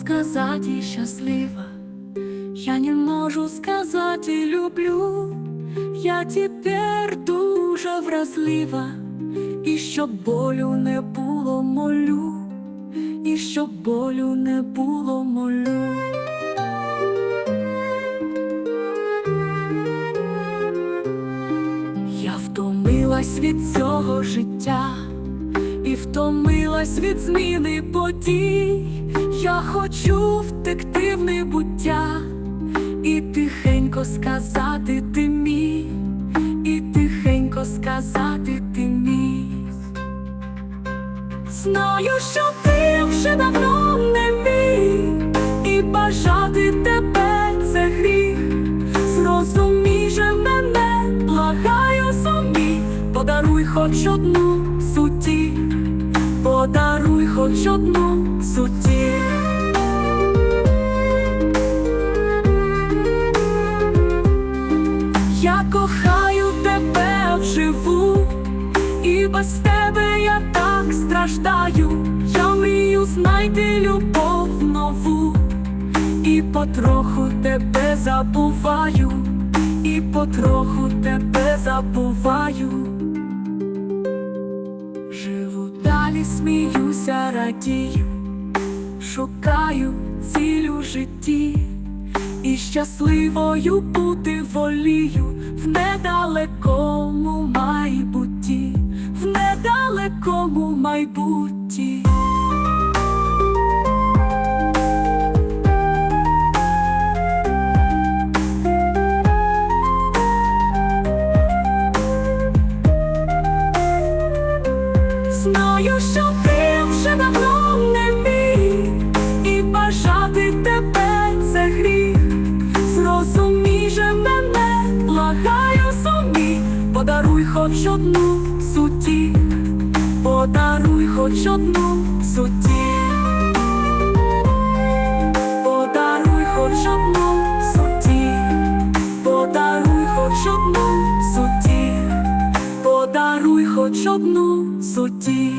сказати щаслива, я не можу сказати люблю, я тепер дуже вразлива, і щоб болю не було молю, і щоб болю не було молю. Я втомилась від цього життя. І втомилась від зміни подій. Я хочу втекти в небуття і тихенько сказати ти мій, і тихенько сказати ти мій. Знаю, що ти вже давно не мій, і бажати тебе це гріх. Зрозумій же мене, благаю зумій, подаруй хоч одну суті, подаруй хоч одну суті. Я кохаю тебе вживу, і без тебе я так страждаю. Я мрію знайти любов нову, і потроху тебе забуваю, і потроху тебе забуваю. Живу далі, сміюся, радію, шукаю ціль у житті. Щасливою бути волію в недалекому майбутті, в недалекому майбутті. Знаю, що ти вже давно подаруй хоч одну суті, подаруй хоч одну суті, подаруй хоч одну суті, подаруй хоч одну суті, подаруй хоч одну суті.